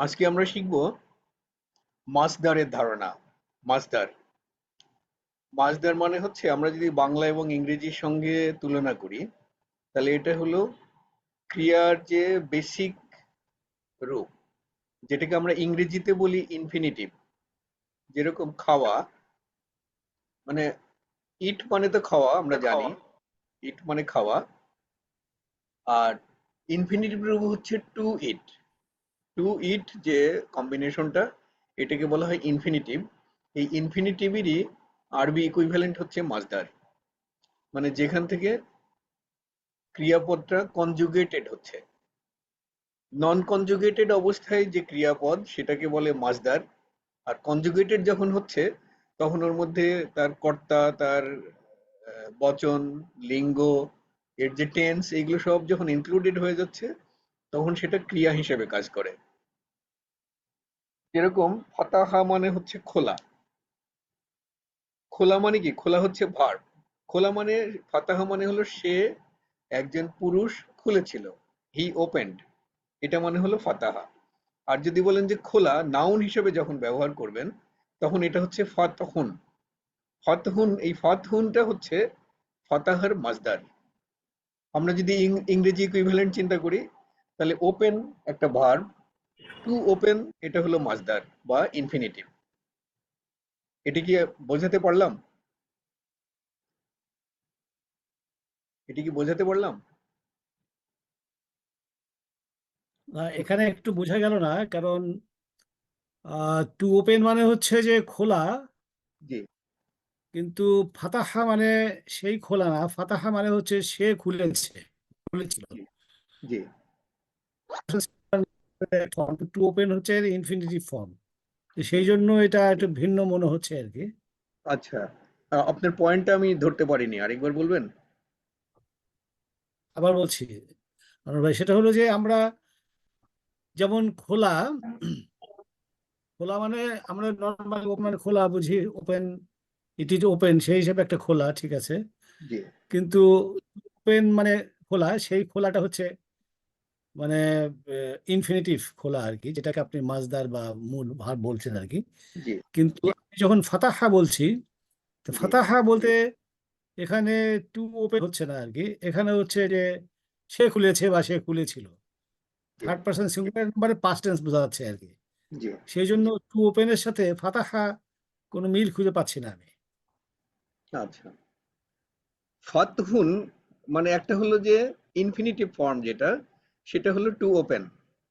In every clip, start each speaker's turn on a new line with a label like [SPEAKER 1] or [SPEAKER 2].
[SPEAKER 1] আজকে আমরা শিখব মাসদারের ধারণা মাসদার মাসদার মানে হচ্ছে আমরা যদি বাংলা এবং ইংরেজির সঙ্গে তুলনা করি তাহলে এটা হলো ক্রিয়ার যে বেসিক রূপ যেটাকে আমরা ইংরেজিতে বলি ইনফিনিটিভ যেরকম খাওয়া মানে ইট মানে তো খাওয়া আমরা জানি। ইট মানে খাওয়া। আর ইনফিনিটিভ রূপ হচ্ছে টু ইট টু ইট যে কম্বিনেশনটা এটাকে বলা হয় ইনফিনিটিভ এই ইনফিনিটিভেরই আরবি ইকুইভ্যালেন্ট হচ্ছে মাজদার মানে যেখান থেকে ক্রিয়াপদটা কনজুগেটেড হচ্ছে। নন কনজুগেটেড অবস্থায় যে ক্রিয়াপদ, সেটাকে বলে মাজদার আর কনজুগেটেড যখন হচ্ছে, তখন ওর মধ্যে তার কর্তা, তার বচন, লিঙ্গ, এর যে টেন্স এগুলো সব যখন ইনক্লুডেড হয়ে যাচ্ছে, তখন সেটা ক্রিয়া হিসেবে কাজ করে। যেরকম ফাতাহা মানে হচ্ছে খোলা। খোলা মানে কি? খোলা হচ্ছে ভার্ব খোলা মানে ফাতাহা মানে হলো সে একজন পুরুষ খুলেছিল। হি ওপেন্ড এটা মানে হলো ফাতাহা। আর যদি বলেন যে খোলা নাউন হিসেবে যখন ব্যবহার করবেন, তখন এটা হচ্ছে ফাতহুন। ফাতহুন, এই ফাতহুনটা হচ্ছে ফাতাহার মাজদার আমরা যদি ইংরেজি ইকুইভ্যালেন্ট চিন্তা করি, তাহলে ওপেন একটা ভার্ব টু ওপেন এটা হলো মাজদার বা ইনফিনিটিভ এটি কি বোঝাতে পারলাম? এটি কি বোঝাতে পারলাম?
[SPEAKER 2] এখানে একটু বোঝা গেল না কারণ টু ওপেন মানে হচ্ছে যে খোলা।
[SPEAKER 1] জি।
[SPEAKER 2] কিন্তু ফাতাহা মানে সেই খোলা না ফাতাহা মানে হচ্ছে সে খুলেছে খুলেছিল।
[SPEAKER 1] জি।
[SPEAKER 2] ফর্ম টু ওপেন হচ্ছে ইনফিনিটিভ ফর্ম সেই জন্য এটা একটু ভিন্ন মনে হচ্ছে আর কি।
[SPEAKER 1] আচ্ছা। আপনার পয়েন্টটা আমি ধরতে পারিনি। আরেকবার বলবেন?
[SPEAKER 2] আবার বলছি। ভাই সেটা হলো যে আমরা যেমন খোলা খোলা মানে আমরা নর্মাল মানে খোলা বুঝি ওপেন ইট ইজ ওপেন সেই হিসেবে একটা খোলা ঠিক আছে? কিন্তু ওপেন মানে খোলা সেই খোলাটা হচ্ছে মানে ইনফিনিটিভ খোলা আর কি যেটাকে আপনি মাজদার বা মূল ভার বলছেন আর কি কিন্তু আমি যখন ফাতাহা বলছি তো ফাতাহা বলতে এখানে টু ওপেন হচ্ছে না আর কি এখানে হচ্ছে যে সে খুলেছে বা সে খুলেছিল। থার্ড পার্সন সিঙ্গুলার নাম্বারে পাস্ট টেন্স বোঝা যাচ্ছে আর কি সেই জন্য টু ওপেনের সাথে ফাতাহা কোনো মিল খুঁজে পাচ্ছি না আমি।
[SPEAKER 1] আচ্ছা। ফাতহুন মানে একটা হলো যে ইনফিনিটিভ ফর্ম যেটা সেটা হলো টু ওপেন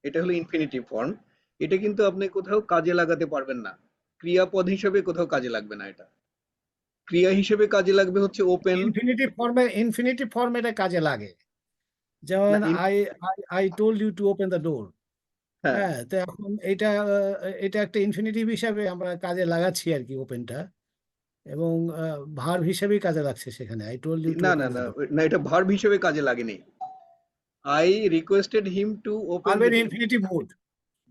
[SPEAKER 1] এটা হলো ইনফিনিটিভ ফর্ম এটা কিন্তু আপনি কোথাও কাজে লাগাতে পারবেন না। ক্রিয়াপদ হিসেবে কোথাও কাজে লাগবে না এটা। ক্রিয়া হিসেবে কাজে লাগবে হচ্ছে ওপেন
[SPEAKER 2] ইনফিনিটিভ ফর্মে ইনফিনিটিভ ফর্মে এটা কাজে লাগে। যেমন I I told you to open the door
[SPEAKER 1] হ্যাঁ।
[SPEAKER 2] তো এখন এটা এটা একটা ইনফিনিটিভ হিসাবে আমরা কাজে লাগাচ্ছি আর কি ওপেনটা এবং ভার্ব হিসেবেই কাজে লাগছে সেখানে। আই টোল্ড ইউ
[SPEAKER 1] না না না না এটা ভার্ব হিসেবে কাজে লাগেনি। I requested him to open
[SPEAKER 2] ভার্বের ইনফিনিটিভ মুড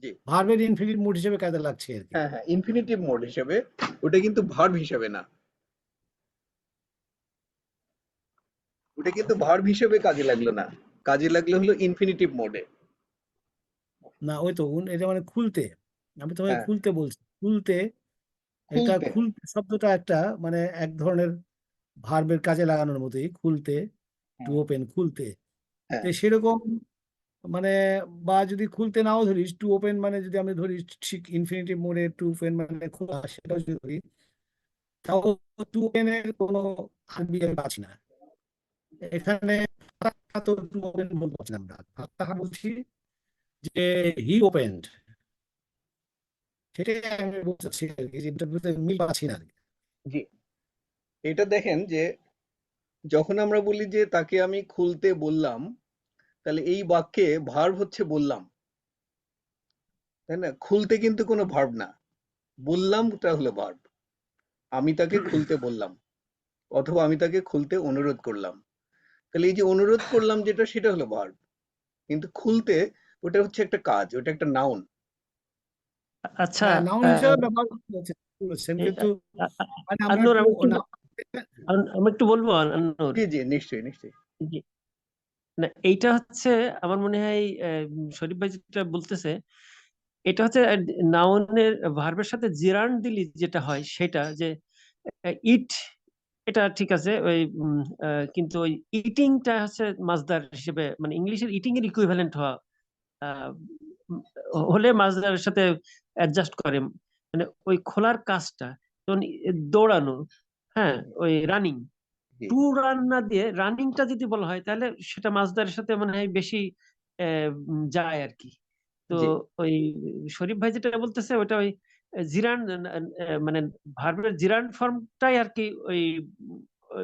[SPEAKER 1] জি।
[SPEAKER 2] ভার্বের ইনফিনিটিভ মুড হিসেবে কাজে লাগছে আর কি
[SPEAKER 1] হ্যাঁ হ্যাঁ ইনফিনিটিভ মোড হিসেবে ওটা কিন্তু ভার্ব হিসেবে না ওটা কিন্তু ভার্ব হিসেবে কাজে লাগল না কাজে লাগল হলো ইনফিনিটিভ মোডে
[SPEAKER 2] না ওই তো এটা মানে খুলতে আমি তোমাকে
[SPEAKER 1] হ্যাঁ।
[SPEAKER 2] খুলতে বলছি খুলতে এটা
[SPEAKER 1] খুলতে।
[SPEAKER 2] খুলতে শব্দটা একটা মানে এক ধরনের ভার্বের কাজে লাগানোর মতোই খুলতে টু। ওপেন খুলতে
[SPEAKER 1] হ্যাঁ।
[SPEAKER 2] তো সেরকম মানে বা যদি খুলতে নাও ধরিস টু ওপেন মানে যদি আমি ধরি ঠিক ইনফিনিটিভ মোডে টু ওপেন মানে খোলা সেটাও যদি ধরি তাও টু ওপেনের কোনো আরবি আমি পাচ্ছি না। এখানে তো টু ওপেন না আমরা। ফাতাহা বলছি যে হি ওপেন্ড সেটাই আমি বলতে চাচ্ছি আর কি ইন্টারভিউতে মিল পাচ্ছি না
[SPEAKER 1] জি। এটা দেখেন যে যখন আমরা বলি যে তাকে আমি খুলতে বললাম তাহলে এই বাক্যে ভার্ব হচ্ছে বললাম। তাই না? খুলতে কিন্তু কোনো ভার্ব না। বললামটা হলো ভার্ব আমি তাকে খুলতে বললাম অথবা আমি তাকে খুলতে অনুরোধ করলাম। তাহলে এই যে অনুরোধ করলাম যেটা সেটা হলো ভার্ব কিন্তু খুলতে ওটা হচ্ছে একটা কাজ ওটা একটা নাউন
[SPEAKER 3] আচ্ছা
[SPEAKER 2] হ্যাঁ নাউন হিসেবে ব্যবহার করতে কিন্তু
[SPEAKER 3] আমি
[SPEAKER 2] একটু
[SPEAKER 3] বলব
[SPEAKER 1] জি জি নিশ্চয়ই নিশ্চয়ই
[SPEAKER 3] জি। না এইটা হচ্ছে আমার মনে হয় শরীফ ভাই যেটা বলতেছে এটা হচ্ছে নাউনের ভার্বের সাথে জিরান্ড দিলি যেটা হয় সেটা যে ইট এটা ঠিক আছে ওই কিন্তু ওই ইটিংটা হচ্ছে মাজদার হিসেবে মানে ইংলিশের ইটিং এর ইকুইভ্যালেন্ট হওয়া হলে মাজদারের সাথে অ্যাডজাস্ট করে মানে ওই খোলার কাজটা যেমন দৌড়ানো হ্যাঁ ওই রানিং টু রান না দিয়ে রানিংটা যদি বলা হয় তাহলে সেটা মাজদারের সাথে মনে হয় বেশি যায় আর কি। তো ওই শরীফ ভাই যেটা বলতেছে ওটা ওই জিরান মানে ভার্বের জিরান ফর্মটাই আর কি ওই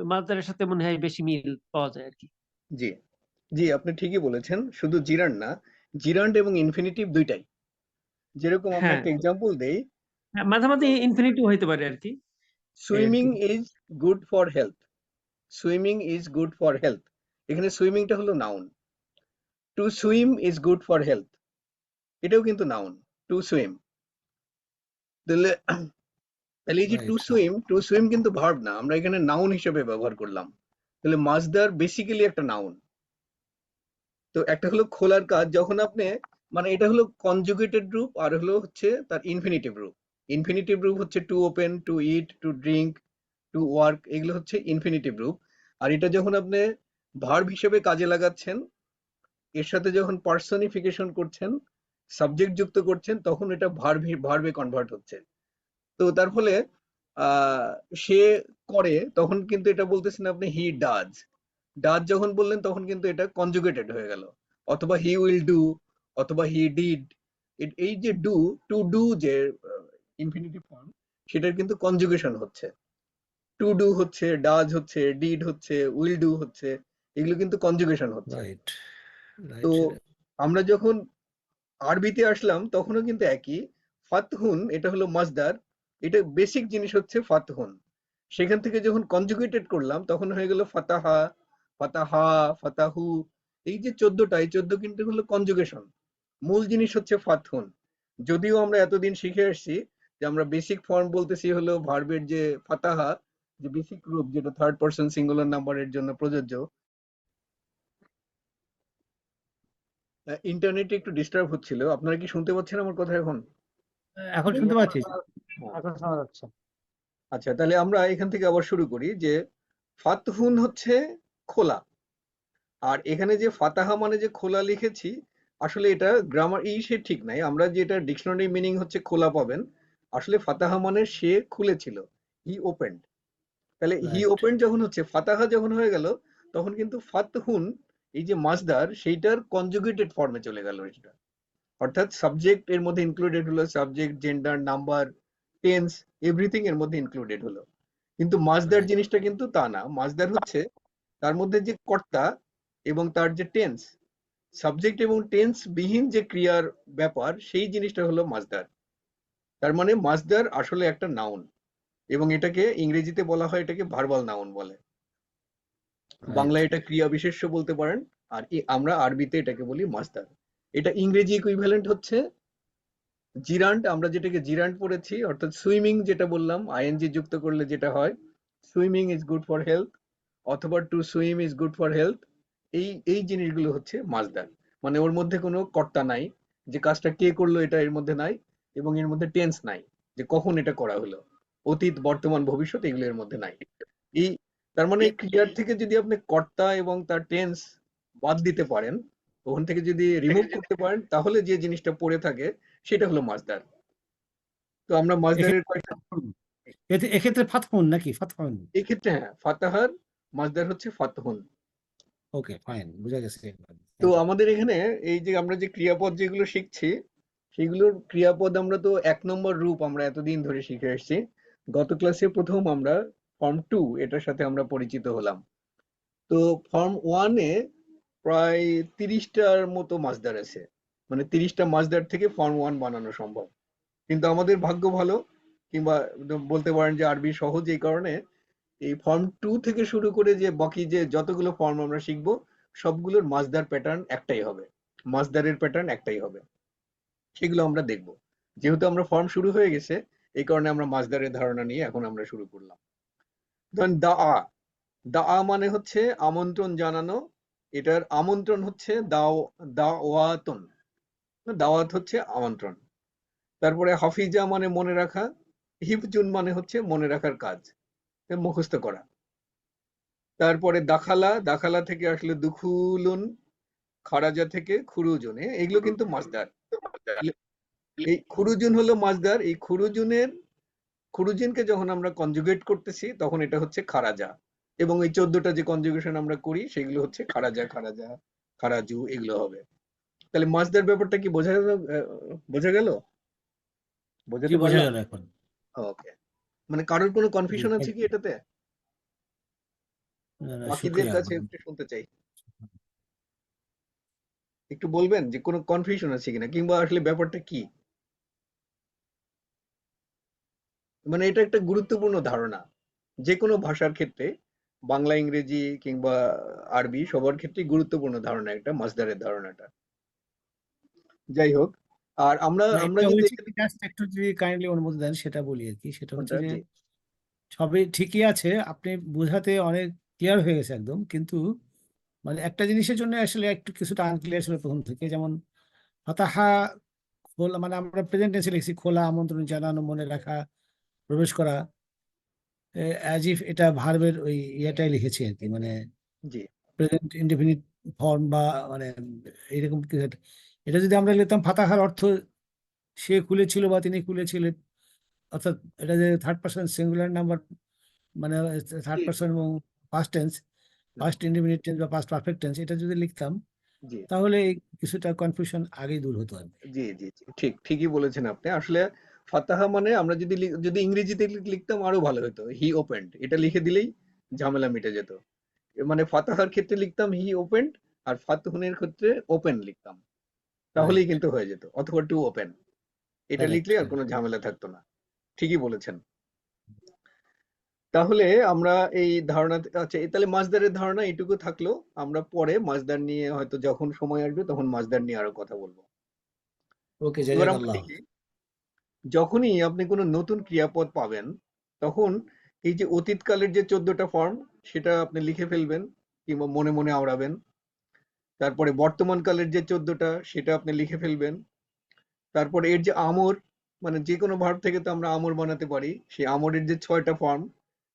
[SPEAKER 3] মাজদারের সাথে মনে হয় বেশি মিল পাওয়া যায় আর কি।
[SPEAKER 1] জি। জি আপনি ঠিকই বলেছেন শুধু জিরান না জিরান্ড এবং ইনফিনিটিভ দুইটাই। যেরকম আমরা একটা এক্সাম্পল দেই
[SPEAKER 3] হ্যাঁ, মাঝে মাঝে ইনফিনিটিভ হইতে পারে আর কি।
[SPEAKER 1] Swimming is good for health swimming is good for health এখানে সুইমিংটা হলো noun to swim is good for health এটাও কিন্তু নাউন টু সুইম তাহলে তাহলে এই যে টু সুইম টু সুইম কিন্তু ভার্ব না। আমরা এখানে নাউন হিসেবে ব্যবহার করলাম। তাহলে মাজদার বেসিক্যালি একটা নাউন তো একটা হলো খোলার কাজ। যখন আপনি মানে এটা হলো কনজুগেটেড রূপ আর হলো হচ্ছে তার ইনফিনিটিভ রূপ। ইনফিনিটিভ রূপ হচ্ছে to open to eat to drink to work এগুলো হচ্ছে ইনফিনিটিভ রূপ আর এটা যখন আপনি ভার্ব হিসেবে কাজে লাগাচ্ছেন, এর সাথে যখন পার্সনিফিকেশন করছেন সাবজেক্ট যুক্ত করছেন, তখন এটা ভার্ব ভার্বে কনভার্ট হচ্ছে। তো তার ফলে সে করে, তখন কিন্তু এটা বলতেছেন আপনি হি ডাজ ডাজ যখন বললেন, তখন কিন্তু এটা কনজুগেটেড হয়ে গেল। অথবা হি উইল ডু অথবা হি ডিড এই যে ডু টু ডু যে ইনফিনিটিভ ফর্ম সেটার কিন্তু কনজুগেশন হচ্ছে। টু ডু হচ্ছে ডাজ হচ্ছে ডিড হচ্ছে উইল ডু হচ্ছে এগুলো কিন্তু কনজুগেশন হচ্ছে। তো আমরা যখন আরবিতে আসলাম তখনও কিন্তু একই ফাতহুন এটা হলো মাজদার এটা বেসিক জিনিস হচ্ছে ফাতহুন। সেখান থেকে যখন কনজুগেটেড করলাম তখন হয়ে গেল ফাতাহা ফাতাহা ফাতাহু এই যে চোদ্দটা এই চোদ্দ কিন্তু হলো কনজুগেশন মূল জিনিস হচ্ছে ফাতহুন। যদিও আমরা এতদিন শিখে আসছি যে আমরা বেসিক ফর্ম বলতেছি হলো ভার্বের যে ফাতাহা যে বেসিক রূপ যেটা থার্ড পারসন সিঙ্গুলার নাম্বারের জন্য প্রযোজ্য। ইন্টারনেটে একটু ডিস্টার্ব হচ্ছিল। আপনারা কি শুনতে পাচ্ছেন আমার কথা এখন?
[SPEAKER 2] এখন শুনতে পাচ্ছি।
[SPEAKER 3] এখন শোনা যাচ্ছে।
[SPEAKER 1] আচ্ছা তাহলে আমরা এখান থেকে আবার শুরু করি যে ফাতহুন হচ্ছে খোলা। আর এখানে যে ফাতাহা মানে যে খোলা লিখেছি আসলে এটা গ্রামার এই সে ঠিক নাই। আমরা যেটা ডিকশনারি মিনিং হচ্ছে খোলা পাবেন আসলে ফাতাহা মানে সে খুলেছিল হি ওপেন্ড। তাহলে হি ওপেন যখন হচ্ছে ফাতাহা যখন হয়ে গেল তখন কিন্তু ফাতহুন এই যে মাজদার সেইটার কনজুগেটেড ফর্মে চলে গেল এটা। অর্থাৎ সাবজেক্ট এর মধ্যে ইনক্লুডেড হলো subject gender number tense everything এর মধ্যে ইনক্লুডেড হলো। কিন্তু মাজদার
[SPEAKER 2] রাইট
[SPEAKER 1] জিনিসটা কিন্তু তা না। মাজদার হচ্ছে তার মধ্যে যে কর্তা এবং তার যে টেন্স সাবজেক্ট এবং টেন্স বিহীন যে ক্রিয়ার ব্যাপার সেই জিনিসটা হলো মাজদার। তার মানে মাজদার আসলে একটা নাউন এবং এটাকে ইংরেজিতে বলা হয় এটাকে ভার্বাল নাউন বলে। বাংলায় এটা ক্রিয়া বিশেষ্য বলতে পারেন আর আমরা আরবিতে এটাকে বলি মাজদার এটা ইংরেজি ইকুইভ্যালেন্ট হচ্ছে জিরান্ট আমরা যেটাকে জিরান্ট পড়েছি অর্থাৎ সুইমিং যেটা বললাম আইএনজি যুক্ত করলে যেটা হয় swimming is good for health অথবা to swim is good for health এই এই জিনিসগুলো হচ্ছে মাজদার মানে ওর মধ্যে কোনো কর্তা নাই যে কাজটা কে করল এটা এর মধ্যে নাই এবং এর মধ্যে টেন্স নাই যে কখন এটা করা হলো। অতীত বর্তমান ভবিষ্যৎ এগুলো এর মধ্যে নাই। এই তার মানে ক্রিয়ার থেকে যদি আপনি কর্তা এবং তার টেন্স বাদ দিতে পারেন ওখান থেকে যদি রিমুভ করতে পারেন তাহলে যে জিনিসটা পড়ে থাকে সেটা হলো মাজদার তো আমরা মাজদারের কয়েকটা
[SPEAKER 2] এক্ষেত্রে ফাতহুন নাকি? ফাতহুন
[SPEAKER 1] এক্ষেত্রে হ্যাঁ ফাতাহার মাজদার হচ্ছে ফাতহুন
[SPEAKER 2] ওকে ফাইন বুঝা গেছে।
[SPEAKER 1] তো আমাদের এখানে এই যে আমরা যে ক্রিয়াপদ যেগুলো শিখছি সেগুলোর ক্রিয়াপদ আমরা তো এক নম্বর রূপ আমরা এতদিন ধরে শিখে এসেছি। গত ক্লাসে প্রথম আমরা ফর্ম টু এটার সাথে আমরা পরিচিত হলাম। তো ফর্ম ওয়ানে প্রায় তিরিশটার মতো মাজদার আছে। মানে তিরিশটা মাজদার থেকে ফর্ম ওয়ান বানানো সম্ভব। কিন্তু আমাদের ভাগ্য ভালো, কিংবা বলতে পারেন যে আরবি সহজ এই কারণে, এই ফর্ম টু থেকে শুরু করে যে বাকি যে যতগুলো ফর্ম আমরা শিখব, সবগুলোর মাজদার প্যাটার্ন একটাই হবে। মাজদারের প্যাটার্ন একটাই হবে। সেগুলো আমরা দেখব। যেহেতু আমরা ফর্ম শুরু হয়ে গেছে, এই কারণে আমরা মাজদারের ধারণা নিয়ে এখন আমরা শুরু করলাম। ধরেন দা আ দা আ মানে হচ্ছে আমন্ত্রণ জানানো, এটার আমন্ত্রণ হচ্ছে দাও, দাওয়াতন। দাওয়াত হচ্ছে আমন্ত্রণ। তারপরে হাফিজা মানে মনে রাখা, হিফজুন মানে হচ্ছে মনে রাখার কাজ মুখস্থ করা। তারপরে দাখালা দাখালা থেকে আসলে দুখুলুন, খারাজা থেকে খুরুজুনে এগুলো কিন্তু মাসদার এই খুরুজুন হলো মাসদার এই খুরুজুনের খুরুজিনকে যখন আমরা কনজুগেট করতেছি তখন এটা হচ্ছে খারাজা। এবং এই চোদ্দটা যে কনজুগেশন আমরা করি সেগুলো হচ্ছে খারাজা খারাজা খারাজু এগুলো হবে। তাহলে মাসদার ব্যাপারটা কি বোঝা গেল? বোঝা গেল? বোঝাতে
[SPEAKER 2] বোঝা গেল? এখন?
[SPEAKER 1] ওকে। মানে কারোর কোনো কনফিউশন আছে কি এটাতে? বাকিদের কাছে একটু শুনতে চাই। একটু বলবেন যে কোনো কনফিউশন আছে কিনা? কিংবা আসলে ব্যাপারটা কি? মানে এটা একটা গুরুত্বপূর্ণ ধারণা। যে কোনো ভাষার ক্ষেত্রে বাংলা ইংরেজি কিংবা আরবি সবার ক্ষেত্রে গুরুত্বপূর্ণ ধারণা একটা মাসদারের ধারণাটা। যাই হোক আর আমরা আমরা
[SPEAKER 2] জাস্ট একটু যদি কাইন্ডলি অনুমতি দেন সেটা বলি আর কি। সেটা হচ্ছে যে সবই ঠিকই আছে আপনি বোঝাতে অনেক ক্লিয়ার হয়ে গেছে একদম। কিন্তু মানে একটা জিনিসের জন্য আসলে একটু কিছুটা আনক্লিয়ার ছিল প্রথম থেকে যেমন ফাতাহা খোলা মানে আমরা প্রেজেন্ট টেন্সে লিখছি খোলা আমন্ত্রণ জানানো মনে রাখা প্রবেশ করা অ্যাজ ইফ এটা ভার্বের ওই ইয়েটাই লিখেছি আর কি মানে প্রেজেন্ট ইনডিফিনিট ফর্ম বা মানে এরকম কিছু এটা যদি আমরা লিখতাম ফাতাহার অর্থ সে খুলেছিল বা তিনি খুলেছিলেন অর্থাৎ এটা যে থার্ড পার্সন সিঙ্গুলার নাম্বার মানে থার্ড। পার্সন এবং past tense past indefinite tense বা পাস্ট পারফেক্ট টেন্স এটা যদি লিখতাম তাহলে কিছুটা কনফিউশন আগেই দূর হতো আর
[SPEAKER 1] জি জি ঠিক ঠিকই বলেছেন আপনি। আসলে ফাতাহা মানে আমরা যদি যদি ইংরেজিতে লিখতাম আরও ভালো হতো। হি ওপেন্ড এটা লিখে দিলেই ঝামেলা মিটে যেত। মানে ফাতাহার ক্ষেত্রে লিখতাম হি ওপেন্ড আর ফাতহুনের ক্ষেত্রে ওপেন লিখতাম। তাহলেই কিন্তু হয়ে যেত অথবা টু ওপেন এটা লিখলে আর কোনো ঝামেলা থাকতো না। ঠিকই বলেছেন। তাহলে আমরা এই ধারণা আচ্ছা এই তাহলে মাছদারের ধারণা এইটুকু থাকল। আমরা পরে মাছদার নিয়ে হয়তো যখন সময় আসবে তখন মাছদার নিয়ে আরও কথা বলব।
[SPEAKER 2] ওকে
[SPEAKER 1] যখনই আপনি কোনো নতুন ক্রিয়াপদ পাবেন তখন এই যে অতীতকালের যে চোদ্দটা ফর্ম সেটা আপনি লিখে ফেলবেন কিংবা মনে মনে আওড়াবেন। তারপরে বর্তমান কালের যে চোদ্দটা সেটা আপনি লিখে ফেলবেন। তারপরে এর যে আমর মানে যে কোনো ভার্ব থেকে তো আমরা আমর বানাতে পারি সেই আমরের যে ছয়টা ফর্ম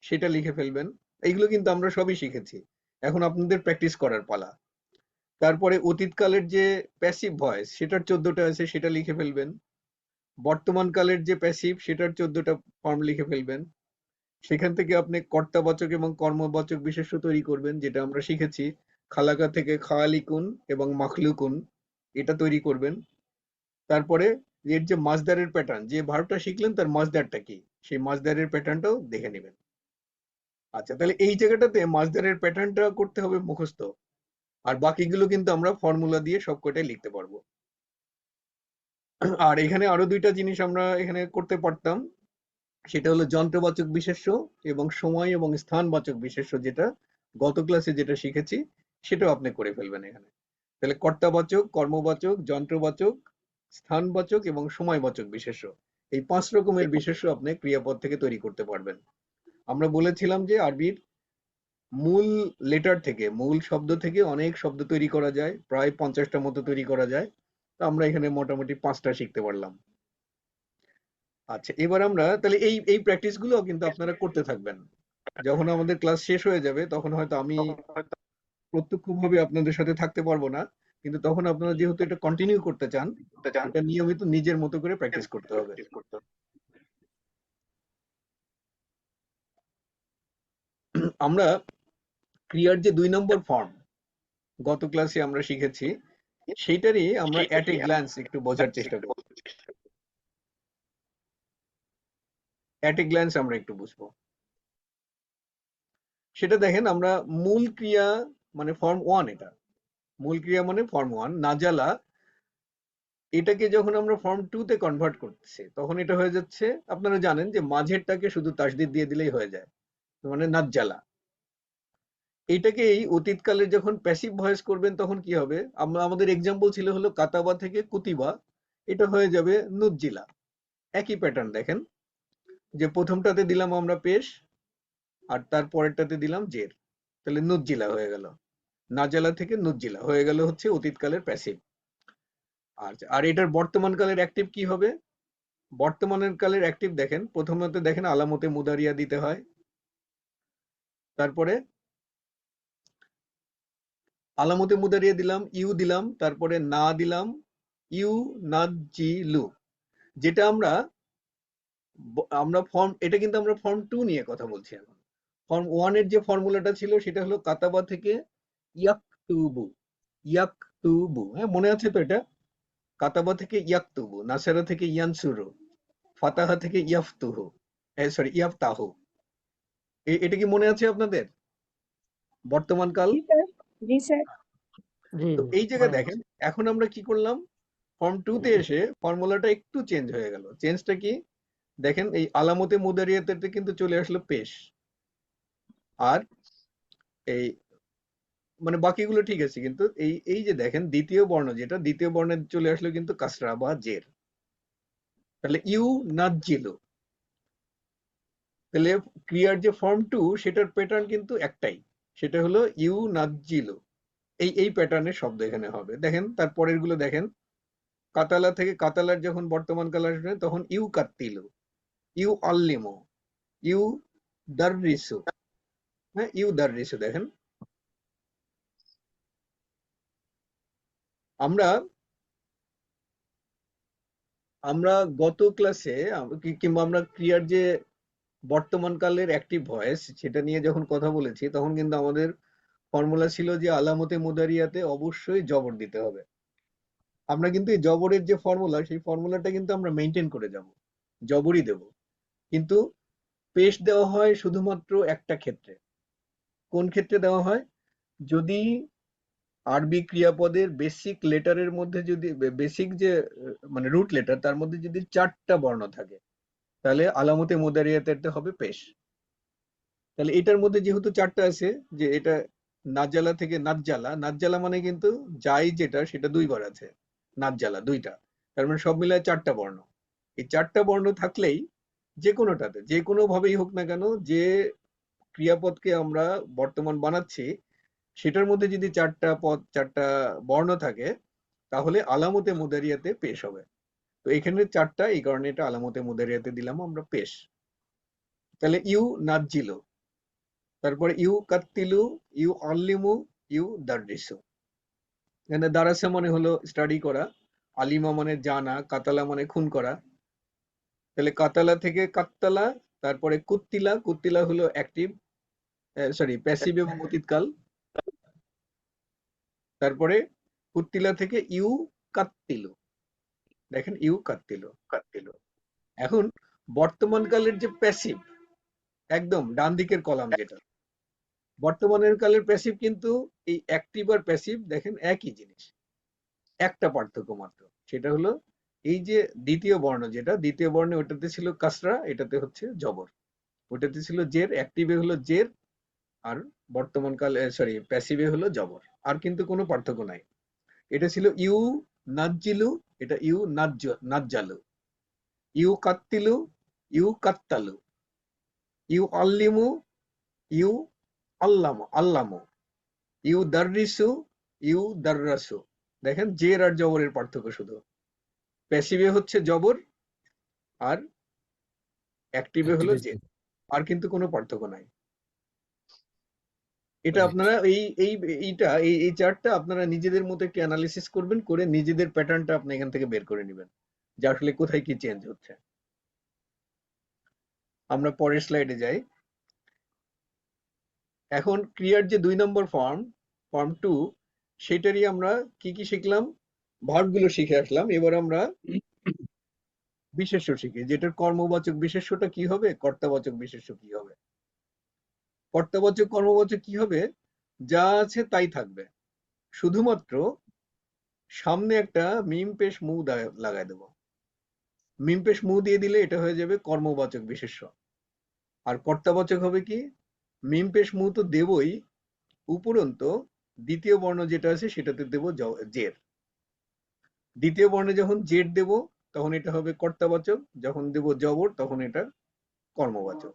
[SPEAKER 1] সেটা লিখে ফেলবেন। এইগুলো কিন্তু আমরা সবই শিখেছি। এখন আপনাদের প্র্যাকটিস করার পালা। তারপরে অতীতকালের যে প্যাসিভ ভয়েস সেটার চোদ্দটা আছে, সেটা লিখে ফেলবেন। বর্তমান কালের যে প্যাসিভ সেটার চোদ্দটা ফর্ম লিখে ফেলবেন। সেখান থেকে আপনি কর্তাবাচক এবং কর্মবাচক বিশেষ্য তৈরি করবেন, যেটা আমরা শিখেছি। খালাকা থেকে খায়ালিকুন এবং মাখলুকুন, এটা তৈরি করবেন। তারপরে এর যে মাসদারের প্যাটার্ন যে ভার্বটা শিখলেন, তার মাসদারটা কি? সেই মাসদারের প্যাটার্নটাও দেখে নেবেন। আচ্ছা তাহলে এই জায়গাটাতে মাসদারের প্যাটার্নটা করতে হবে মুখস্থ। আর বাকিগুলো কিন্তু আমরা ফর্মুলা দিয়ে সবকটাই লিখতে পারব। আর এখানে আরও দুইটা জিনিস আমরা এখানে করতে পারতাম। সেটা হলো যন্ত্রবাচক বিশেষ্য এবং সময় এবং স্থানবাচক বিশেষ্য যেটা গত ক্লাসে যেটা শিখেছি, সেটাও আপনি করে ফেলবেন এখানে। তাহলে কর্তাবাচক, কর্মবাচক, যন্ত্রবাচক, স্থানবাচক এবং সময়বাচক বিশেষ্য। এই পাঁচ রকমের বিশেষ্য আপনি ক্রিয়াপদ থেকে তৈরি করতে পারবেন। আমরা বলেছিলাম যে আরবির মূল লেটার থেকে মূল শব্দ থেকে অনেক শব্দ তৈরি করা যায় প্রায় পঞ্চাশটা মতো তৈরি করা যায়। তো আমরা এখানে মোটামুটি পাঁচটা শিখতে পারলাম। আচ্ছা এবার আমরা তাহলে এই এই প্র্যাকটিসগুলো কিন্তু আপনারা করতে থাকবেন। যখন আমাদের ক্লাস শেষ হয়ে যাবে তখন হয়তো আমি প্রত্যক্ষভাবে আপনাদের সাথে থাকতে পারব না। কিন্তু তখন আপনারা যেহেতু এটা কন্টিনিউ করতে চান এটা নিয়মিত নিজের মতো করে প্র্যাকটিস করতে হবে। আমরা ক্রিয়ার যে দুই নম্বর ফর্ম গত ক্লাসে আমরা শিখেছি, সেইটারই আমরা অ্যাট এ গ্ল্যান্স একটু বোঝার চেষ্টা করব অ্যাট এ গ্ল্যান্স আমরা একটু বুঝব। সেটা দেখেন, আমরা মূল ক্রিয়া মানে ফর্ম ওয়ান এটা। মূল ক্রিয়া মানে ফর্ম ওয়ান নাজালা, এটাকে যখন আমরা ফর্ম টু তে কনভার্ট করতেছি, তখন এটা হয়ে যাচ্ছে, আপনারা জানেন যে মাঝেরটাকে শুধু তাসদিদ দিয়ে দিলেই হয়ে যায় মানে নাজ্জালা। এটাকে এই অতীতকালে যখন প্যাসিভ ভয়েস করবেন তখন কি হবে? আমরা, আমাদের এক্সাম্পল ছিল হলো কাতাবা থেকে কুতিবা। এটা হয়ে যাবে নুজ্জিলা। একই প্যাটার্ন দেখেন। যে প্রথমটাতে দিলাম আমরা পেশ, আর তার পরেরটাতে দিলাম জের। তাহলে নুজ্জিলা হয়ে গেল। নাজালা থেকে নুজ্জিলা হয়ে গেল হচ্ছে অতীতকালের প্যাসিভ আচ্ছা আর এটার বর্তমান কালের অ্যাক্টিভ কি হবে? বর্তমানের কালের অ্যাক্টিভ দেখেন। প্রথমত দেখেন আলামতে মুদারিয়া দিতে হয়। তারপরে আলামতে মুদারিয়া দিলাম, ইউ দিলাম, তারপরে না দিলাম, ইউ নাজ্জিলু যেটা আমরা আমরা ফর্ম এটা কিন্তু আমরা ফর্ম টু নিয়ে কথা বলছি এখন। ফর্ম ওয়ানের যে ফর্মুলাটা ছিল, সেটা হলো কাতাবা থেকে ইয়াকতুবু ইয়াকতুবু। হ্যাঁ মনে আছে তো এটা? কাতাবা থেকে ইয়াকতুবু, নাসেরা থেকে ইয়ানসুরু, ফাতাহা থেকে ইয়াফতুহু সরি ইয়াফতাহু। এটা কি মনে আছে আপনাদের? বর্তমান কাল?
[SPEAKER 4] জি স্যার। জি স্যার
[SPEAKER 3] জি
[SPEAKER 1] তো এই জায়গায় দেখেন এখন আমরা কি করলাম? ফর্ম টু তে এসে ফর্মুলাটা একটু চেঞ্জ হয়ে গেল। চেঞ্জটা কি? দেখেন এই আলামতে মুদারিয়াতে কিন্তু চলে আসলো পেশ। আর এই মানে বাকিগুলো ঠিক আছে কিন্তু এই এই যে দেখেন দ্বিতীয় বর্ণ যেটা দ্বিতীয় বর্ণে চলে আসলো কিন্তু কাসরা বা জের। তাহলে ইউ নাজ্জিলু। তাহলে ক্রিয়ার যে ফর্ম টু সেটার প্যাটার্ন কিন্তু একটাই। সেটা হলো ইউ নাজ্জিলু এই এই প্যাটার্নের শব্দ এখানে হবে। দেখেন, তার পরেরগুলো দেখেন। কাতালা থেকে কাতালার যখন বর্তমান কাল আসবে, তখন ইউ কাত্তিলু। ইউ আল্লিমু। ইউ দাররিসু। হ্যাঁ ইউ দাররিসু, দেখেন। আমরা আমরা গত ক্লাসে কিংবা আমরা ক্রিয়ার যে বর্তমান কালের অ্যাক্টিভ ভয়েস সেটা নিয়ে যখন কথা বলেছি, তখন কিন্তু আমাদের ফর্মুলা ছিল যে আলামতে মুদারিয়াতে অবশ্যই জবর দিতে হবে। আমরা কিন্তু এই জবরের যে ফর্মুলা সেই ফর্মুলাটা কিন্তু আমরা মেনটেন করে যাব, জবরই দেব। কিন্তু পেশ দেওয়া হয় শুধুমাত্র একটা ক্ষেত্রে। কোন ক্ষেত্রে দেওয়া হয়? যদি আরবি ক্রিয়াপদের বেসিক লেটারের মধ্যে যদি বেসিক যে মানে রুট লেটার তার মধ্যে যদি চারটা বর্ণ থাকে তাহলে আলামতে মুদারিয়াতে হবে পেশ। তাহলে এটার মধ্যে যেহেতু চারটা আছে, যে এটা নাজ্জালা থেকে নাজ্জালা নাজ্জালা মানে কিন্তু যাই যেটা, সেটা দুইবার আছে। নাজ্জালা, দুইটা। তার মানে সব মিলায় চারটা বর্ণ। এই চারটা বর্ণ থাকলেই যে কোনোটাতে যে কোনো ভাবেই হোক না কেন, যে ক্রিয়াপদকে আমরা বর্তমান বানাচ্ছি, সেটার মধ্যে যদি চারটা পদ, চারটা বর্ণ থাকে, তাহলে আলামতে মুদারিয়াতে পেশ হবে। এখানে চারটা, এই কারণে এটা আলামতে মুদারিয়াতে দিলাম আমরা, পেশ। তাহলে ইউ নাজ্জিলু। তারপরে ইউ কাত্তিলু, ইউ আল্লিমু, ইউ দাররিসু। এখানে দারাসা মানে হলো স্টাডি করা, আলিমা মানে জানা, কাতালা মানে খুন করা। তাহলে কাতালা থেকে কাত্তালা, তারপরে কুত্তিলা কুত্তিলা হলো অ্যাক্টিভ সরি প্যাসিভ এবং অতীতকাল। তারপরে কুত্তিলা থেকে ইউ কাত্তিলু। দেখেন, ইউ কাত্তিলু কাত্তিলু এখন বর্তমান কালের যে প্যাসিভ একদম ডান দিকের কলাম যেটা, বর্তমানের কালের প্যাসিভ কিন্তু এই অ্যাক্টিভ আর প্যাসিভ দেখেন একই জিনিস। একটা পার্থক্য মাত্র, সেটা হলো এই যে দ্বিতীয় বর্ণ যেটা, দ্বিতীয় বর্ণে ওটাতে ছিল কাসরা, এটাতে হচ্ছে জবর। ওটাতে ছিল জের অ্যাক্টিভে হলো জের, আর বর্তমান কালে সরি প্যাসিভে হলো জবর। আর কিন্তু কোনো পার্থক্য নাই। এটা ছিল ইউ নাজ্জিলু এটা ইউ নাজ্জ নাজ্জালু ইউ কাত্তিলু ইউ কাত্তালু ইউ আল্লিমু ইউ আল্লামু আল্লামু ইউ দাররিসু ইউ দাররাসু দেখেন জের আর জবরের পার্থক্য শুধু প্যাসিভে হচ্ছে জবর আর অ্যাক্টিভে হলো জের আর কিন্তু কোনো পার্থক্য নাই এটা আপনারা এই এই এইটা এই এই চার্টটা আপনারা নিজেদের মতো একটু অ্যানালিসিস করবেন করে নিজেদের প্যাটার্নটা আপনি এখান থেকে বের করে নেবেন যে আসলে কোথায় কি চেঞ্জ হচ্ছে। আমরা পরের স্লাইডে যাই। এখন ক্রিয়ার যে দুই নম্বর ফর্ম ফর্ম টু সেটারই আমরা কি কি শিখলাম? ভার্বগুলো শিখে আসলাম। এবার আমরা বিশেষ্য শিখি যেটার কর্মবাচক বিশেষ্যটা কি হবে? কর্তাবাচক বিশেষ্য কি হবে? কর্তাবাচক কর্মবাচক কি হবে? যা আছে তাই থাকবে। শুধুমাত্র সামনে একটা মিম পেশ মু লাগাই দেবো। মিম পেশ মু দিয়ে দিলে এটা হয়ে যাবে কর্মবাচক বিশেষ্য। আর কর্তাবাচক হবে কি? মিম পেশ মু তো দেবই, উপরন্ত দ্বিতীয় বর্ণ যেটা আছে সেটাতে দেব জের। দ্বিতীয় বর্ণে যখন জের দেব, তখন এটা হবে কর্তাবাচক যখন দেব জবর, তখন এটা কর্মবাচক।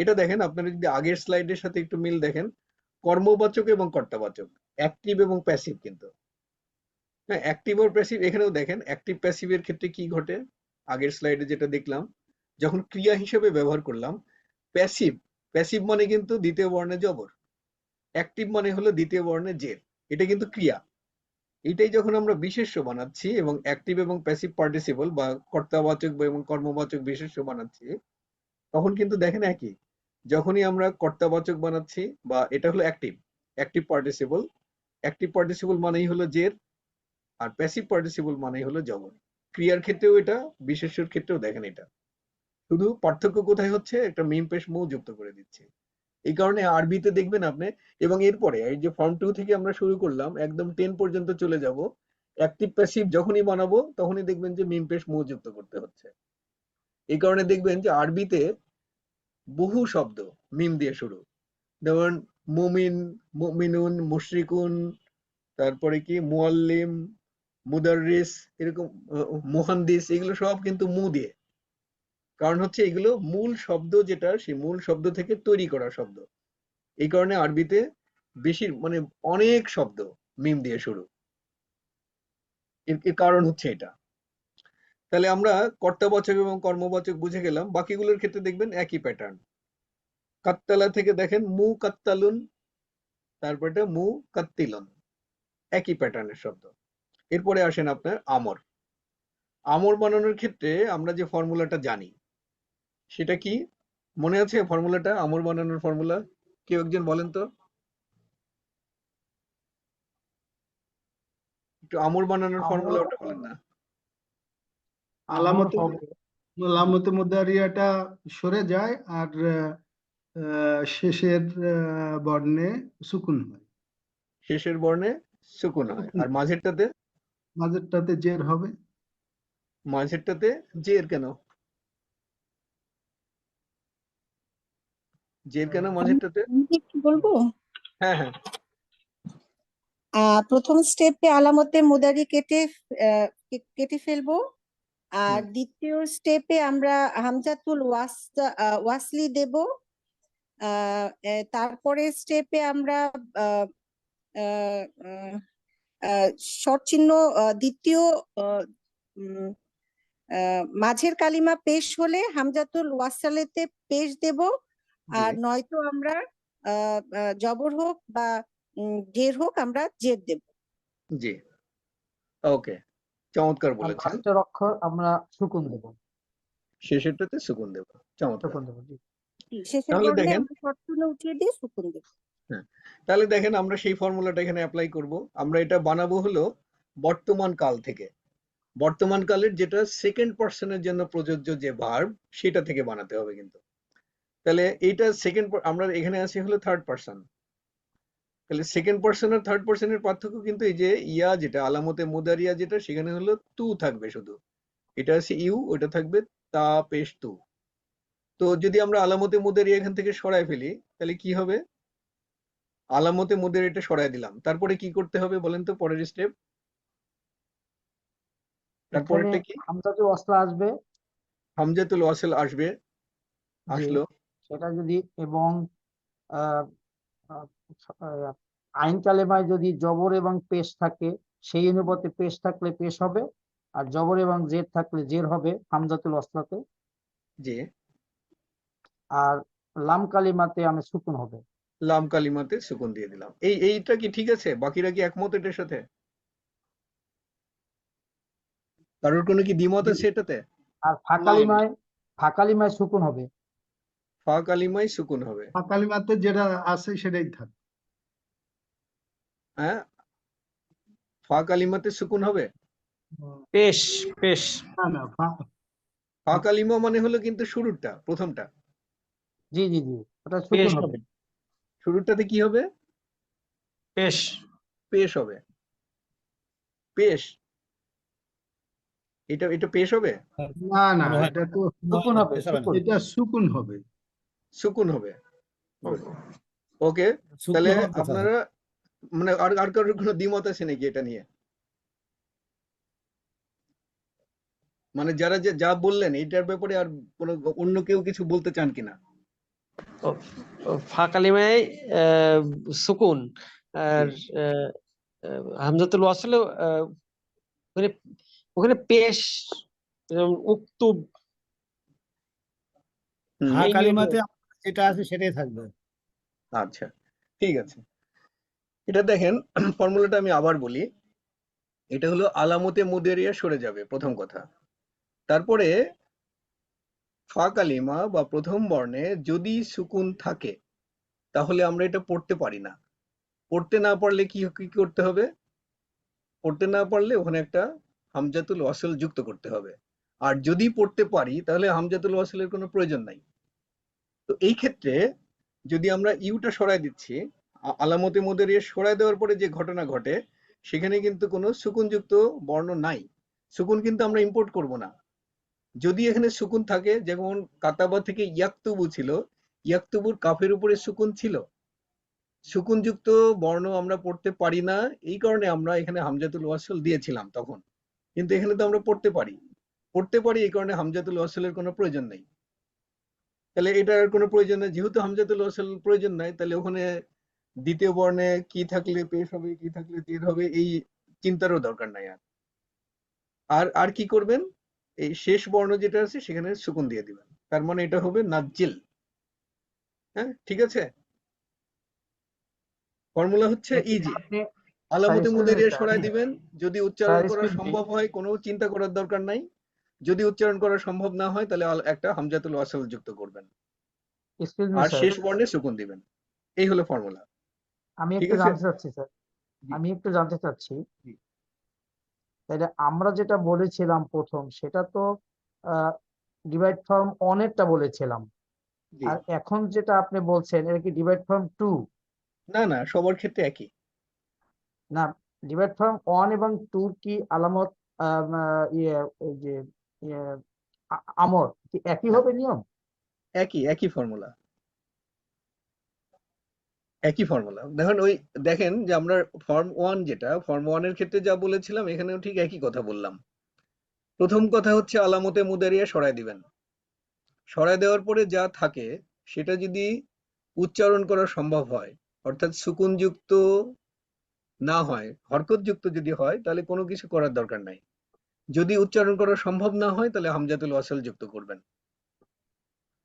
[SPEAKER 1] এটা দেখেন, আপনারা যদি আগের স্লাইডের সাথে একটু মিল দেখেন, কর্মবাচক এবং কর্তাবাচক অ্যাক্টিভ এবং প্যাসিভ কিন্তু। হ্যাঁ অ্যাক্টিভ আর প্যাসিভ এখানেও দেখেন অ্যাক্টিভ প্যাসিভের ক্ষেত্রে কি ঘটে? আগের স্লাইডে যেটা দেখলাম, যখন ক্রিয়া হিসেবে ব্যবহার করলাম প্যাসিভ প্যাসিভ মানে কিন্তু দ্বিতীয় বর্ণে জবর অ্যাক্টিভ মানে হলো দ্বিতীয় বর্ণে জের, এটা কিন্তু ক্রিয়া। এটাই যখন আমরা বিশেষ্য বানাচ্ছি এবং অ্যাক্টিভ এবং প্যাসিভ পার্টিসিপল বা কর্তাবাচক বা এবং কর্মবাচক বিশেষ্য বানাচ্ছি, তখন কিন্তু দেখেন একই। যখনই আমরা কর্তাবাচক বানাচ্ছি বা এটা হলো active active participle active participle মানেই হলো জের আর প্যাসিভ পার্টিসিপল মানেই হলো জবর ক্রিয়ার ক্ষেত্রেও এটা বিশেষ্যর ক্ষেত্রেও দেখেন এটা। শুধু পার্থক্য কোথায় হচ্ছে? একটা মিম পেশ মৌ যুক্ত করে দিচ্ছে। এই কারণে আরবিতে দেখবেন আপনি, এবং এরপরে এই যে ফর্ম টু থেকে আমরা শুরু করলাম, একদম টেন পর্যন্ত চলে যাব। অ্যাক্টিভ প্যাসিভ যখনই বানাবো, তখনই দেখবেন যে মিম পেশ মৌ যুক্ত করতে হচ্ছে। এই কারণে দেখবেন যে আরবিতে বহু শব্দ, মিম দিয়ে শুরু। যেমন মুমিন, মুমিনুন, মুশরিকুন, তারপরে কি মুআল্লিম, মুদাররিস, এরকম মুহান্দিস এগুলো সব কিন্তু মু দিয়ে। কারণ হচ্ছে এগুলো মূল শব্দ যেটা, সেই মূল শব্দ থেকে তৈরি করা শব্দ। এই কারণে আরবিতে বেশি মানে অনেক শব্দ মিম দিয়ে শুরু। এর কারণ হচ্ছে এটা। তাহলে আমরা কর্তাবাচক এবং কর্মবাচক বুঝে গেলাম। বাকিগুলোর ক্ষেত্রে দেখবেন একই প্যাটার্ন কাত্তালা থেকে দেখেন মু কাত্তালুন তারপর মু কাত্তিলন। একই প্যাটার্নের শব্দ। এরপরে আসেন আপনার আমর। আমর বানানোর ক্ষেত্রে আমরা যে ফর্মুলাটা জানি সেটা কি? মনে আছে ফর্মুলাটা আমর বানানোর ফর্মুলা কেউ একজন বলেন তো? একটু আমর বানানোর ফর্মুলা ওটা বলেন না।
[SPEAKER 4] আলামতে আলামতে মুদারিয়াটা সরে যায় আর আহ, শেষের আহ, বর্ণে সুকুন হয়।
[SPEAKER 1] শেষের বর্ণে সুকুন হয়। আর মাঝেরটাতে?
[SPEAKER 4] মাঝেরটাতে জের হবে।
[SPEAKER 1] মাঝেরটাতে জের কেন? জের কেন মাঝেরটাতে?
[SPEAKER 5] বলব?
[SPEAKER 1] হ্যাঁ হ্যাঁ।
[SPEAKER 5] আহ প্রথম স্টেপে আলামতে মুদারি কেটে আহ, কে- কেটে ফেলব। আর দ্বিতীয় স্টেপে আমরা হামজাতুল ওয়াস ওয়াসলি দেব। তারপরে স্টেপে আমরা শর্ট চিহ্ন দ্বিতীয় মাঝের কালিমা পেশ হলে হামজাতুল ওয়াসালেতে পেশ দেব। আর নয়তো আমরা জবর হোক বা জের হোক আমরা জের দেব।
[SPEAKER 1] জি। ওকে। চমৎকার বলেছেন।
[SPEAKER 6] লাস্টের অক্ষর আমরা সুকুন দেব।
[SPEAKER 1] শেষেরটাতে সুকুন দেব। চমৎকার।
[SPEAKER 6] সুকুন দেব জি।
[SPEAKER 5] শেষের
[SPEAKER 1] তাহলে দেখেন
[SPEAKER 5] আমরা উঠিয়ে দিয়ে সুকুন দেব।
[SPEAKER 1] তাহলে দেখেন আমরা সেই ফর্মুলাটা এখানে অ্যাপ্লাই করব। আমরা এটা বানাবো হলো বর্তমান কাল থেকে। বর্তমান কালের যেটা সেকেন্ড পার্সনের জন্য প্রযোজ্য যে ভার্ব সেটা থেকে বানাতে হবে কিন্তু। তাহলে এইটা সেকেন্ড আমরা এখানে আছি হলো থার্ড পার্সন তাহলে সেকেন্ড পার্সন আর থার্ড পার্সনের পার্থক্য কিন্তু এই যে ইয়া যেটা আলামতে মুদারিয়া যেটা সেখানে হলো তু থাকবে শুধু। এটা আছে ইউ ওটা থাকবে তা পেশ তু। তো যদি আমরা আলামতে মুদারিয়া এখান থেকে সরায় ফেলি তাহলে কি হবে? আলামতে মুদের এটা সরায় দিলাম। তারপরে কি করতে হবে বলেন তো পরের স্টেপ
[SPEAKER 6] এখানে
[SPEAKER 1] তারপরেরটা কি?
[SPEAKER 6] হামজাতুল ওয়াসলা আসবে।
[SPEAKER 1] হামজাতুল ওয়াসল আসবে। আসলো।
[SPEAKER 6] সেটা যদি এবং আইন কালেমায় যদি জবর এবং পেশ থাকে সেই অনুপাতে পেশ থাকলে পেশ হবে আর জবর এবং জের থাকলে জের হবে হামজাতুল ওয়াসলাতে।
[SPEAKER 1] জি।
[SPEAKER 6] আর লাম কালিমাতে আমি সুকুন হবে।
[SPEAKER 1] লাম কালিমাতে সুকুন দিয়ে দিলাম। এই এইটা কি ঠিক আছে? বাকিরা কি একমত এটার সাথে? কারোর কোনো কি দ্বিমত আছে এটাতে?
[SPEAKER 6] আর ফাঁকালিমায় ফাঁকালিমায় সুকুন হবে।
[SPEAKER 1] ফা কালিমায় সুকুন হবে।
[SPEAKER 4] কালিমাতে যেটা আছে সেটাই থাকবে
[SPEAKER 1] হ্যাঁ? ফা কালিমাতে সুকুন হবে?
[SPEAKER 3] পেশ পেশ।
[SPEAKER 4] না না ফা-
[SPEAKER 1] ফা কালিমা মানে হলো কিন্তু শুরুরটা প্রথমটা।
[SPEAKER 6] জি জি জি ওটা
[SPEAKER 3] পেশ হবে।
[SPEAKER 1] শুরুরটাতে কি হবে?
[SPEAKER 3] পেশ।
[SPEAKER 1] পেশ হবে। পেশ। এটা এটা পেশ হবে?
[SPEAKER 4] না না এটা তো
[SPEAKER 6] সুকুন হবে।
[SPEAKER 4] এটা সুকুন হবে।
[SPEAKER 1] সুকুন হবে। ওকে তাহলে। আপনারা মানে আর আর কারোর কোনো দ্বিমত আছে নাকি এটা নিয়ে? মানে যারা যে যা বললেন এটার ব্যাপারে আর কোনো অন্য কেউ কিছু বলতে চান কিনা?
[SPEAKER 3] ফা কালিমায় আহ, সুকুন আর হামজাতুল ওয়াসলে আহ, ওখানে ওখানে পেশ উক্তুব।
[SPEAKER 2] হা কালিমাতে যেটা আছে সেটাই থাকবে।
[SPEAKER 1] আচ্ছা ঠিক আছে। এটা দেখেন ফর্মুলাটা আমি আবার বলি। এটা হলো আলামতে মুদেরিয়া সরে যাবে, প্রথম কথা। তারপরে, ফা কালিমা বা প্রথম বর্ণে যদি সুকুন থাকে, তাহলে আমরা এটা পড়তে পারি না। পড়তে না পারলে কি কি করতে হবে? পড়তে না পারলে ওখানে একটা হামজাতুল ওয়াসল যুক্ত করতে হবে। আর যদি পড়তে পারি, তাহলে হামজাতুল ওয়াসলের কোনো প্রয়োজন নাই। তো এই ক্ষেত্রে যদি আমরা ইউটা সরাই দিচ্ছি আলামতে মুদেরিয়া সরাই দেওয়ার পরে যে ঘটনা ঘটে, সেখানে কিন্তু কোনো সুকুনযুক্ত বর্ণ নাই। সুকুন কিন্তু আমরা ইম্পোর্ট করব না। যদি এখানে সুকুন থাকে, যেমন কাতাবা থেকে ইয়াকতুবু ছিল, ইয়াকতুবুর কাফের উপরে সুকুন ছিল। সুকুনযুক্ত বর্ণ আমরা পড়তে পারি না, এই কারণে আমরা এখানে হামজাতুল ওয়াসল দিয়েছিলাম তখন। কিন্তু এখানে তো আমরা পড়তে পারি। পড়তে পারি, এই কারণে হামজাতুল ওয়াসলের কোনো প্রয়োজন নেই। তাহলে এটার কোনো প্রয়োজন নেই। যেহেতু হামজাতুল ওয়াসল প্রয়োজন নাই, তাহলে ওখানে দ্বিতীয় বর্ণে কি থাকলে পেশ হবে কি থাকলে জের হবে এই চিন্তারও দরকার নাই আর। আর আর কি করবেন? এই শেষ বর্ণ যেটা আছে সেখানে সুকুন দিয়ে দিবেন। তার মানে এটা হবে নাজ্জিল। হ্যাঁ ঠিক আছে? ফর্মুলা হচ্ছে ইজি
[SPEAKER 6] আপনি
[SPEAKER 1] আলামতে মুদেরিয়া সরাই দিবেন। যদি উচ্চারণ করা সম্ভব হয় কোনো চিন্তা করার দরকার নাই। যদি উচ্চারণ করা সম্ভব না হয় তাহলে একটা হামজাতুল ওয়াসল যুক্ত করবেন। আর শেষ বর্ণে সুকুন দিবেন। এই হলো ফর্মুলা।
[SPEAKER 6] আমি একটু? জানতে চাচ্ছি স্যার। আমি একটু জানতে চাচ্ছি তাহলে আমরা যেটা বলেছিলাম প্রথম সেটা তো ডিভাইড ফর্ম অনেরটা বলেছিলাম। আর এখন যেটা আপনি বলছেন এটা কি ডিভাইড ফর্ম টু
[SPEAKER 1] না না সবার ক্ষেত্রে একই।
[SPEAKER 6] না ডিভাইড ফর্ম ওয়ান এবং টু কি আলামত ইয়ে এই যে ইয়ে, আমর কি একই হবে নিয়ম?
[SPEAKER 1] একই একই ফর্মুলা একই ফর্মুলা দেখেন, ওই, দেখেন যে আমরা ফর্ম ওয়ান যেটা ফর্ম ওয়ানের ক্ষেত্রে যা বলেছিলাম, এখানেও ঠিক একই কথা বললাম। প্রথম কথা হচ্ছে আলামতে মুদারিয়া সরাই দিবেন। সরাই দেওয়ার পরে যা থাকে, সেটা যদি উচ্চারণ করা সম্ভব হয়, অর্থাৎ সুকুনযুক্ত না হয়, হরকতযুক্ত যদি হয়, তাহলে কোনো কিছু করার দরকার নাই। যদি উচ্চারণ করা সম্ভব না হয়, তাহলে হামজাতুল ওয়াসল যুক্ত করবেন।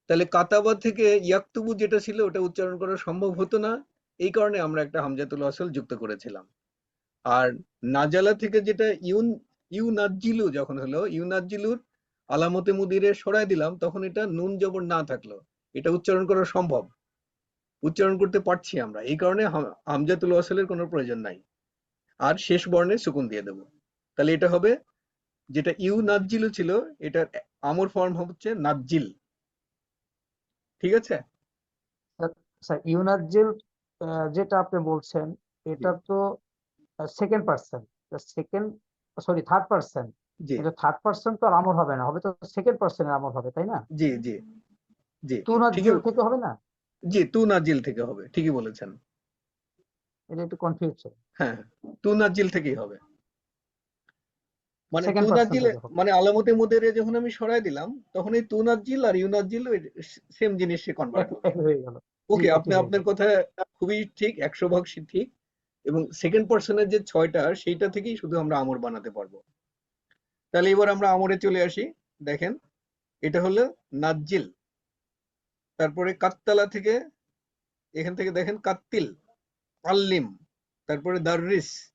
[SPEAKER 1] তাহলে কাতাবা থেকে ইয়াকতুবু যেটা ছিল ওটা উচ্চারণ করা সম্ভব হতো না। এই কারণে আমরা একটা হামজাতুল আসল যুক্ত করেছিলাম। আর নাজালা থেকে যেটা ইউন ইউ নাজ্জিলু যখন হলো ইউ নাজ্জিলুর আলামতে মুদিরে সরাই দিলাম, তখন এটা নুন জবর না থাকল। এটা উচ্চারণ করা সম্ভব। উচ্চারণ করতে পারছি আমরা। এই কারণে হাম- হামজাতুল আসলের কোনো প্রয়োজন নাই। আর শেষ বর্ণে সুকুন দিয়ে দেব। তাহলে এটা হবে, যেটা ইউ নাজ্জিলু ছিল, এটার আমর ফর্ম হচ্ছে নাজ্জিল। ঠিক আছে?
[SPEAKER 6] স্যার ইউনার্জিল যেটা আপনি বলছেন এটা তো second person second sorry third person এটা থার্ড পার্সন তো আর আমর হবে না হবে তো সেকেন্ড পার্সনের আমর হবে তাই না?
[SPEAKER 1] জি জি জি।
[SPEAKER 6] টু
[SPEAKER 1] ঠিকই
[SPEAKER 6] নাজিল থেকে হবে না?
[SPEAKER 1] জি তু নাজিল থেকে হবে ঠিকই বলেছেন।
[SPEAKER 6] এটা একটু কনফিউজ
[SPEAKER 1] হ্যাঁ তু নাজিল থেকেই হবে। মানে
[SPEAKER 6] Second
[SPEAKER 1] তু
[SPEAKER 6] person
[SPEAKER 1] নাজিল
[SPEAKER 6] থেকে হবে।
[SPEAKER 1] মানে আলামতে মুদেরে যখন আমি সরাই দিলাম তখন এই তু নাজিল আর ইউ নাজিল সেম জিনিসে কনভার্ট
[SPEAKER 6] হয়ে গেল।
[SPEAKER 1] ওকে আপনি আপনার কথা খুবই ঠিক একশো ভাগ সি- ঠিক। এবং সেকেন্ড পার্সনের যে ছয়টা সেইটা থেকেই শুধু আমরা আমর বানাতে পারব। তাহলে এবার আমরা আমরে চলে আসি। দেখেন এটা হলো নাজ্জিল তারপরে কাত্তালা থেকে এখান থেকে দেখেন কাত্তিল আল্লিম। তারপরে দাররিস।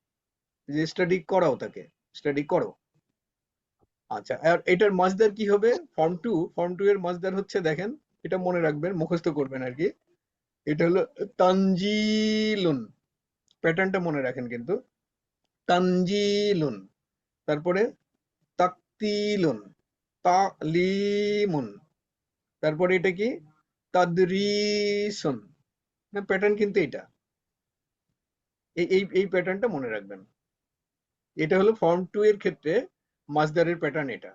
[SPEAKER 1] যে স্টাডি করাও তাকে স্টাডি করো। আচ্ছা আর এটার মাজদার কি হবে? ফর্ম টু ফর্ম টু এর মাজদার হচ্ছে দেখেন, এটা মনে রাখবেন, মুখস্থ করবেন আর কি। এটা হলো তানজিলুন প্যাটার্নটা মনে রাখেন কিন্তু। তানজিলুন, তারপরে তাকতিলুন, তালিমুন, তারপরে এটা কি? তাদরিসুন প্যাটার্ন কিন্তু এটা এই এই প্যাটার্নটা মনে রাখবেন। এটা হলো ফর্ম টু এর ক্ষেত্রে মাজদারের প্যাটার্ন এটা